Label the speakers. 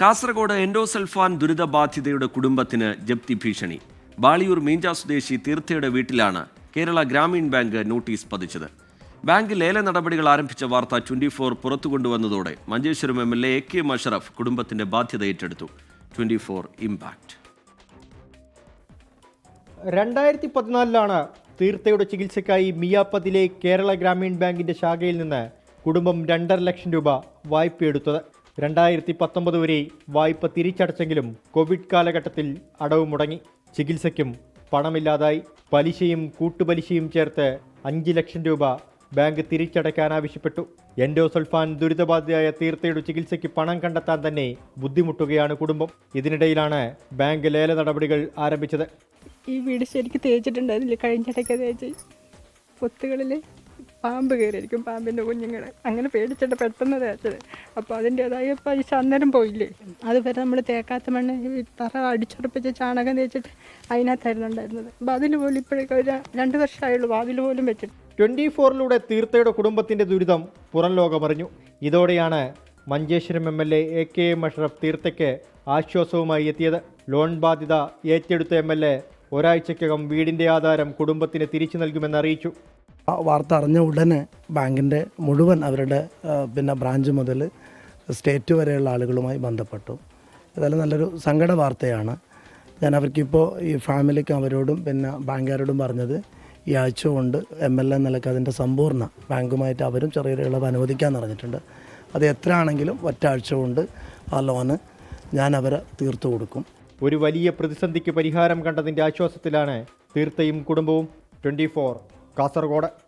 Speaker 1: Kasaragod endosulfan ദുരിതബാധിതയുടെ കുടുംബത്തിന് ജപ്തി ഭീഷണി. ബാളിയൂർ മീഞ്ച സ്വദേശി തീർത്ഥയുടെ വീട്ടിലാണ് കേരള ഗ്രാമീൺ ബാങ്ക് നോട്ടീസ് പതിച്ചത്. ബാങ്ക് ലേല നടപടികൾ ആരംഭിച്ച വാർത്ത ട്വന്റി ഫോർ പുറത്തു കൊണ്ടുവന്നതോടെ Manjeshwaram M L A K Mashraf കുടുംബത്തിന്റെ ബാധ്യത ഏറ്റെടുത്തു. Twenty four impact.
Speaker 2: രണ്ടായിരത്തി പതിനാലിലാണ് തീർത്ഥയുടെ ചികിത്സയ്ക്കായി മിയാപ്പതിലെ കേരള ഗ്രാമീൺ ബാങ്കിന്റെ ശാഖയിൽ നിന്ന് കുടുംബം രണ്ടര ലക്ഷം രൂപ വായ്പയെടുത്തത്. രണ്ടായിരത്തി പത്തൊമ്പത് വരെ വായ്പ തിരിച്ചടച്ചെങ്കിലും കോവിഡ് കാലഘട്ടത്തിൽ അടവ് മുടങ്ങി. ചികിത്സയ്ക്കും പണമില്ലാതായി. പലിശയും കൂട്ടുപലിശയും ചേർത്ത് അഞ്ച് ലക്ഷം രൂപ ബാങ്ക് തിരിച്ചടയ്ക്കാൻ ആവശ്യപ്പെട്ടു എൻഡോസൾഫാൻ ദുരിതബാധിതയായ തീർത്ഥയുടെ ചികിത്സയ്ക്ക് പണം കണ്ടെത്താൻ തന്നെ ബുദ്ധിമുട്ടുകയാണ് കുടുംബം. ഇതിനിടയിലാണ് ബാങ്ക് ലേല നടപടികൾ ആരംഭിച്ചത്.
Speaker 3: ഈ വീട് ശരിക്കും തേച്ചിട്ടുണ്ടായിരുന്നില്ല. കഴിഞ്ഞിടയ്ക്ക് തേച്ച് പൊത്തുകളിൽ പാമ്പ് കയറിയിരിക്കും പാമ്പിന്റെ കുഞ്ഞുങ്ങൾ അങ്ങനെ പേടിച്ചിട്ട് പെട്ടെന്ന് തേച്ചത്. അപ്പോൾ അതിന്റേതായ പൈസ അന്നേരം പോയില്ലേ? അതുവരെ നമ്മൾ തേക്കാത്ത മണ്ണ് ഈ തറ അടിച്ചുറപ്പിച്ച് ചാണകം തേച്ചിട്ട് അതിനകത്തായിരുന്നു ഉണ്ടായിരുന്നത് അപ്പോൾ അതിൽ പോലും ഇപ്പോഴേക്കും ഒരു രണ്ട് വർഷമായുള്ളൂ വാതിൽ പോലും വെച്ചിട്ട്.
Speaker 2: ട്വന്റി ഫോറിലൂടെ തീർത്ഥയുടെ കുടുംബത്തിന്റെ ദുരിതം പുറം ലോകമറിഞ്ഞു. ഇതോടെയാണ് Manjeshwaram M L A A K M Ashraf തീർത്ഥയ്ക്ക് ആശ്വാസവുമായി എത്തിയത്. ലോൺ ബാധ്യത ഏറ്റെടുത്ത എം എൽ എ ഒരാഴ്ചക്കകം വീടിന്റെ ആധാരം കുടുംബത്തിന് തിരിച്ചു നൽകുമെന്ന് അറിയിച്ചു.
Speaker 4: ആ വാർത്ത അറിഞ്ഞ ഉടനെ ബാങ്കിന്റെ മുഴുവൻ അവരുടെ പിന്നെ ബ്രാഞ്ച് മുതൽ സ്റ്റേറ്റ് വരെയുള്ള ആളുകളുമായി ബന്ധപ്പെട്ടു. ഏതായാലും നല്ലൊരു സങ്കട വാർത്തയാണ്. ഞാൻ അവർക്കിപ്പോൾ ഈ ഫാമിലിക്ക് അവരോടും പിന്നെ ബാങ്കുകാരോടും പറഞ്ഞത് ഈ ആഴ്ച കൊണ്ട് എം എൽ എ നിലയ്ക്ക് അതിന്റെ സമ്പൂർണ ബാങ്കുമായിട്ട് അവരും ചെറിയൊരു ഇളവ് അനുവദിക്കാൻ പറഞ്ഞിട്ടുണ്ട് അത് എത്ര ആണെങ്കിലും ഒറ്റ ആഴ്ച കൊണ്ട് ആ ലോണ് ഞാൻ അവരെ തീർത്തു കൊടുക്കും.
Speaker 2: ഒരു വലിയ പ്രതിസന്ധിക്ക് പരിഹാരം കണ്ടതിന്റെ ആശ്വാസത്തിലാണ് തീർത്തയും കുടുംബവും ട്വന്റി കാസർഗോഡ്.